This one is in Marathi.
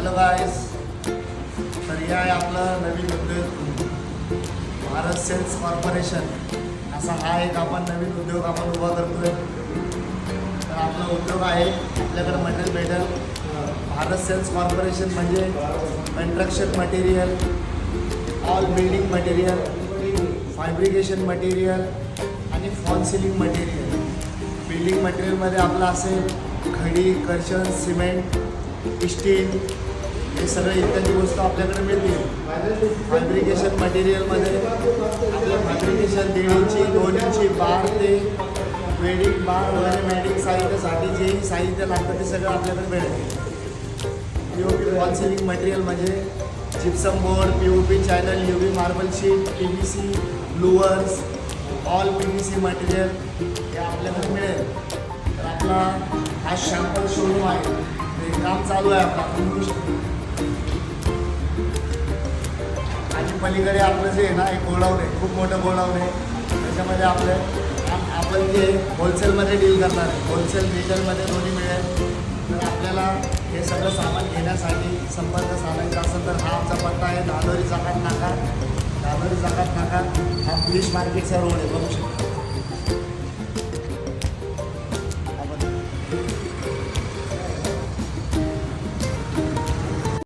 हॅलो गाईस तर या आहे आपलं नवीन उद्योग. Bharat sales corporation. असा हा एक आपण नवीन उद्योग आपण उभा करतो आहे तर आपला उद्योग आहे आपल्याकडं मटेरियल भेटेल. भारत सेल्स कॉर्पोरेशन म्हणजे construction material all building material fabrication material आणि फॉन सिलिंग मटेरियल बिल्डिंग मटेरियलमध्ये आपलं असेल खडी कर्शन सिमेंट स्टील हे सगळे इत्यादी वस्तू आपल्याकडे मिळतील. फॅब्रिकेशन मटेरियलमध्ये आपल्या फॅब्रिकेशन दीड इंची दोन इंची बार ते वेडिंग बार वगैरे वेडिंग साहित्यासाठी जेही साहित्य लागतं ते सगळं आपल्याकडे मिळेल. P O P fall ceiling material म्हणजे gypsum board P O P channel U V marble sheet P V C louvers all P V C material हे आपल्याकडे मिळेल. तर आपला हा शॅम्पल शोरूम आहे. काम चालू आहे आपला. आणि पलीकडे आपलं जे आहे ना एक गोडाऊन आहे खूप मोठं गोडाऊन आहे. त्याच्यामध्ये आपले आपण जे होलसेलमध्ये डील करणार आहे होलसेल रिटेलमध्ये दोन्ही मिळेल. तर आपल्याला हे सगळं सामान घेण्यासाठी संपर्क साधायचा असेल तर हा आमचा पत्ता आहे दादोरी जाकात नाका. दादोरी जाकात नाका. हा फिश मार्केटचा रोड आहे बघू शकतो.